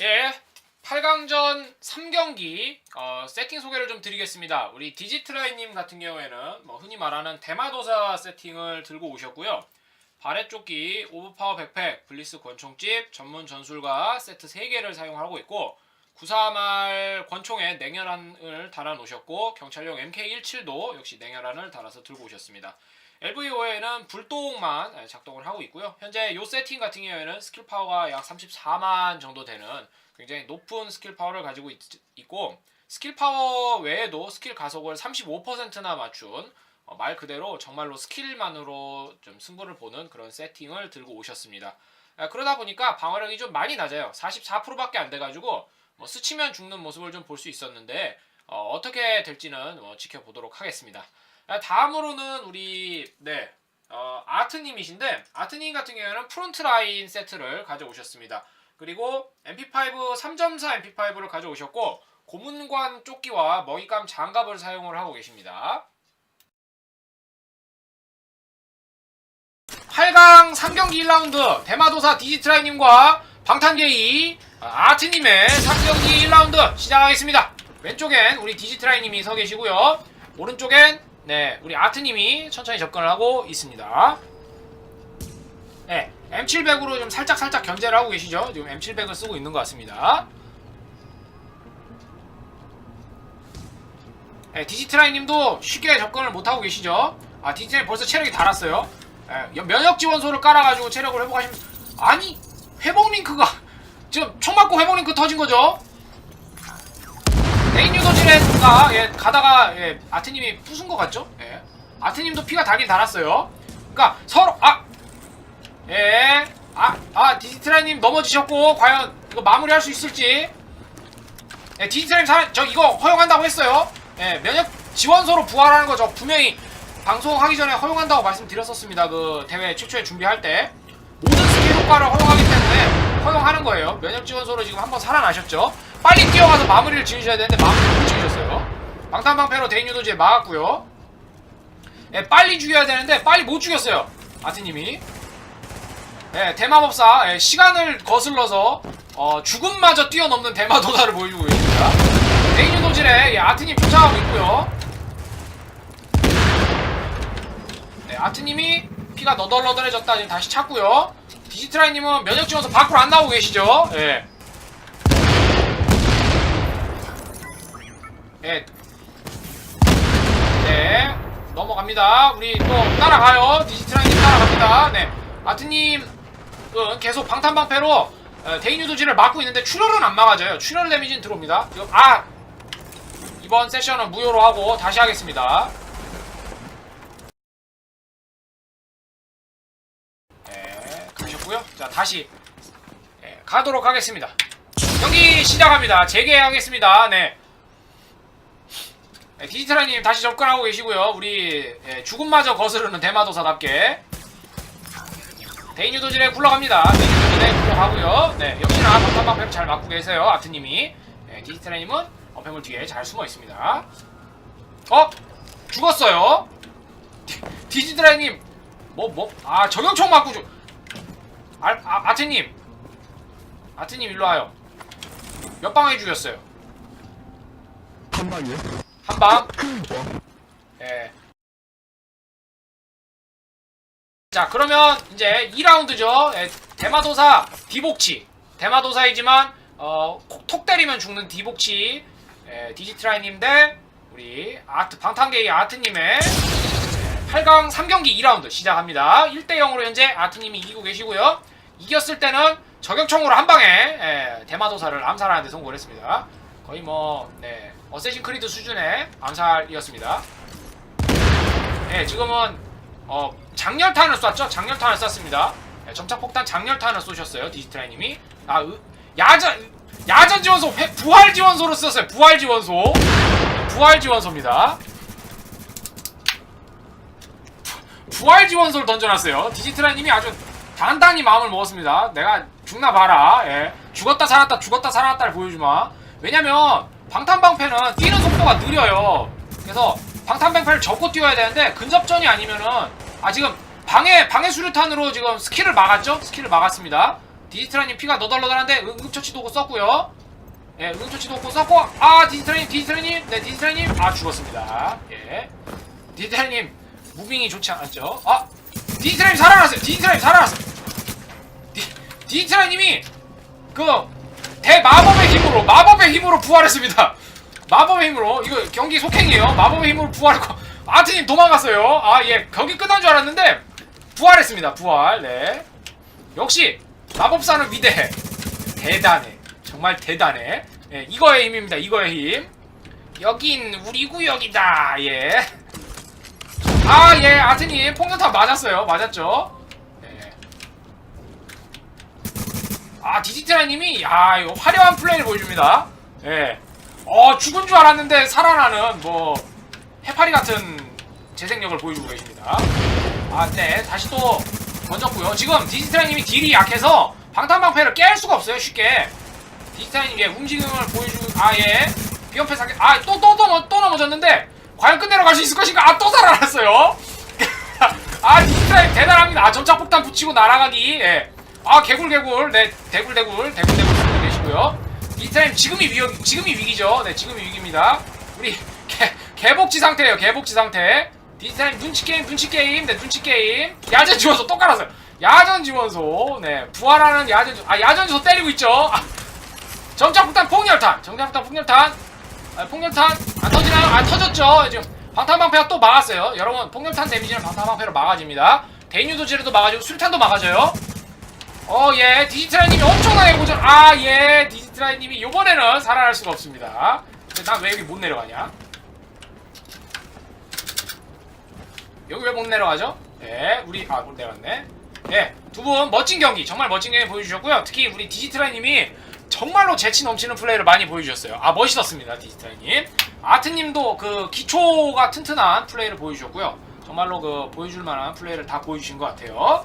예, 8강전 3경기 어, 세팅 소개를 좀 드리겠습니다. 우리 디지트라이님 같은 경우에는 뭐 흔히 말하는 대마도사 세팅을 들고 오셨고요. 바렛 조끼, 오브파워 백팩, 블리스 권총집, 전문 전술가 세트 3개를 사용하고 있고 구사말 권총에 냉혈한을 달아 놓으셨고 경찰용 MK17도 역시 냉혈한을 달아서 들고 오셨습니다. LVO에는 불똥만 작동을 하고 있고요. 현재 이 세팅 같은 경우에는 스킬 파워가 약 34만 정도 되는 굉장히 높은 스킬 파워를 가지고 있, 고 스킬 파워 외에도 스킬 가속을 35%나 맞춘 어, 말 그대로 정말로 스킬만으로 좀 승부를 보는 그런 세팅을 들고 오셨습니다. 아, 그러다 보니까 방어력이 좀 많이 낮아요. 44%밖에 안 돼가지고 뭐 스치면 죽는 모습을 좀 볼 수 있었는데 어, 떻게 될지는 어, 지켜보도록 하겠습니다. 아, 다음으로는 우리 네 어, 아트님이신데 아트님 같은 경우에는 프론트 라인 세트를 가져오셨습니다. 그리고 MP5 3.4 MP5를 가져오셨고 고문관 조끼와 먹잇감 장갑을 사용을 하고 계십니다. 8강 3경기 1라운드 대마도사 디지트라이님과 방탄게이 아트님의 3경기 1라운드 시작하겠습니다. 왼쪽엔 우리 디지트라이님이 서 계시고요. 오른쪽엔 네 우리 아트님이 천천히 접근을 하고 있습니다. 네 M700으로 좀 살짝 살짝 견제를 하고 계시죠. 지금 M700을 쓰고 있는 것 같습니다. 네, 디지트라이님도 쉽게 접근을 못 하고 계시죠. 아 디지트라이 벌써 체력이 달았어요. 예, 면역 지원소를 깔아가지고 체력을 회복하시면 아니 회복 링크가 지금 총 맞고 회복 링크 터진 거죠? 네인유도질에가 예, 가다가 예, 아트님이 부순 것 같죠? 예. 아트님도 피가 달긴 달았어요. 그러니까 서로 아 예. 아, 아 디지트라님 넘어지셨고 과연 이거 마무리할 수 있을지. 예, 디지트라님 사, 저 이거 허용한다고 했어요. 예, 면역 지원소로 부활하는 거죠. 분명히 방송하기 전에 허용한다고 말씀드렸었습니다. 그 대회 최초에 준비할 때 모든 스킬 효과를 허용하기 때문에 허용하는 거예요. 면역 지원소로 지금 한번 살아나셨죠. 빨리 뛰어가서 마무리를 지으셔야 되는데 마무리를 못 지으셨어요. 방탄방패로 대인 유도제 막았고요. 예, 빨리 죽여야 되는데 빨리 못 죽였어요. 아트님이. 예, 대마법사 예, 시간을 거슬러서 어, 죽음마저 뛰어넘는 대마도사를 보여주고 있습니다. 대인 유도질에 예, 아트님 쫓아가고 있고요. 네, 아트님이 피가 너덜너덜해졌다 지금 다시 찾고요. 디지트라이님은 면역 지원서 밖으로 안 나오고 계시죠? 예. 네. 네. 넘어갑니다. 우리 또 따라가요. 디지트라이님 따라갑니다. 네. 아트님 은 계속 방탄방패로 어, 대인유도지를 막고 있는데 출혈은 안 막아져요. 출혈 데미지는 들어옵니다. 아 이번 세션은 무효로 하고 다시 하겠습니다. 네, 가셨고요. 자, 다시 네, 가도록 하겠습니다. 경기 시작합니다. 재개하겠습니다. 네. 네, 디지털라님 다시 접근하고 계시고요. 우리 예, 죽음마저 거스르는 대마도사답게 대인 유도질에 굴러갑니다. 대인 유도질에 굴러가고요. 네, 역시나 방탄방패 잘 맞고 계세요. 아트님이 네, 디지털라님은 어패물 뒤에 잘 숨어 있습니다. 어? 죽었어요. 디- 디지털라님 뭐 뭐? 아 저격총 맞고 죽. 아, 아 아트님 아트님 일로 와요. 몇 방에 죽였어요? 한 방이요? 한 방. 예. 자, 그러면 이제 2라운드죠. 예, 대마도사 디복치. 대마도사이지만 어, 콕- 톡 때리면 죽는 디복치. 예, 디지트라이님 대 우리 아트 방탄계의 아트님의 8강 3경기 2라운드 시작합니다. 1대 0으로 현재 아트님이 이기고 계시고요. 이겼을 때는 저격총으로 한 방에 예, 대마도사를 암살하는 데 성공을 했습니다. 거의 뭐 네, 어쌔신 크리드 수준의 암살이었습니다. 네, 지금은 어, 장렬탄을 쐈죠. 장렬탄을 쐈습니다. 네, 점착폭탄 장렬탄을 쏘셨어요. 디지트라이님이. 아, 으, 야전 야전 지원소 회- 부활 지원소로 썼어요. 부활 지원소. 부활 지원소입니다. 부활 지원소를 던져놨어요. 디지트라님이 아주 단단히 마음을 먹었습니다. 내가 죽나 봐라. 예. 죽었다 살았다 죽었다 살았다를 보여주마. 왜냐면 방탄방패는 뛰는 속도가 느려요. 그래서 방탄방패를 접고 뛰어야 되는데 근접전이 아니면은 아 지금 방해 방해 수류탄으로 지금 스킬을 막았죠? 스킬을 막았습니다. 디지트라님 피가 너덜너덜한데 응급처치 도구 썼고요. 예, 응급처치 도구 썼고 아 디지트라님 디지트라님 네 디지트라님 아 죽었습니다. 예, 디지트라님 무빙이 좋지 않았죠? 아 디지트라님 살아났어요. 디지트라님 살아났어요. 디, 디지트라님이 그 대마법의 힘으로 마법의 힘으로 부활했습니다. 마법의 힘으로 이거 경기 속행이에요. 마법의 힘으로 부활했고 아트님 도망갔어요. 아 예, 경기 끝난 줄 알았는데 부활했습니다. 부활. 네. 역시 마법사는 위대해. 대단해. 정말 대단해. 예, 이거의 힘입니다. 이거의 힘. 여긴 우리 구역이다. 예. 아, 예, 아트님 폭탄 맞았어요. 맞았죠? 네. 아, 디지트라님이 야, 이거 화려한 플레이를 보여줍니다. 예. 어, 죽은 줄 알았는데 살아나는 뭐 해파리 같은 재생력을 보여주고 계십니다. 아, 네. 다시 또 던졌고요. 지금 디지트라님이 딜이 약해서 방탄방패를 깰 수가 없어요. 쉽게. 디지트라님 예, 움직임을 보여주. 아, 예. 비연패 사기. 아, 또또또 또 넘어졌는데 과연 끝내러 갈 수 있을 것인가? 아, 또 살아났어요. 아, 디지트라님 대단합니다. 아, 점착폭탄 붙이고 날아가기. 예. 아, 개굴 개굴. 네, 대굴 대굴. 대굴 대굴 쓰고 계시고요. 디지트라님 지금이 위기 지금이 위기죠. 네, 지금이 위기입니다. 우리 개, 개복지 상태예요. 개복지 상태. 디지타임 눈치 게임, 눈치 게임, 네 눈치 게임. 야전 지원소 또 깔았어요. 야전 지원소, 네 부활하는 야전, 지- 아 야전 지원소 때리고 있죠. 아, 정착폭탄 폭렬탄, 정착폭탄 폭렬탄, 아, 폭렬탄 안 터지나요? 안 터졌죠. 지금 방탄방패가 또 막았어요. 여러분 폭렬탄 데미지는 방탄방패로 막아집니다. 대인유도 지뢰도 막아지고 술탄도 막아져요. 어, 예, 디지트라이님이 엄청나게 고전. 아, 예, 디지트라이님이 이번에는 살아날 수가 없습니다. 난왜 여기 못 내려가냐? 여기 왜 못 내려가죠? 네, 우리 아못 내려갔네. 네, 두분 멋진 경기, 정말 멋진 경기 보여주셨고요. 특히 우리 디지트라이님이 정말로 재치 넘치는 플레이를 많이 보여주셨어요. 아 멋있었습니다, 디지트라이님. 아트님도 그 기초가 튼튼한 플레이를 보여주셨고요. 정말로 그 보여줄 만한 플레이를 다 보여주신 것 같아요.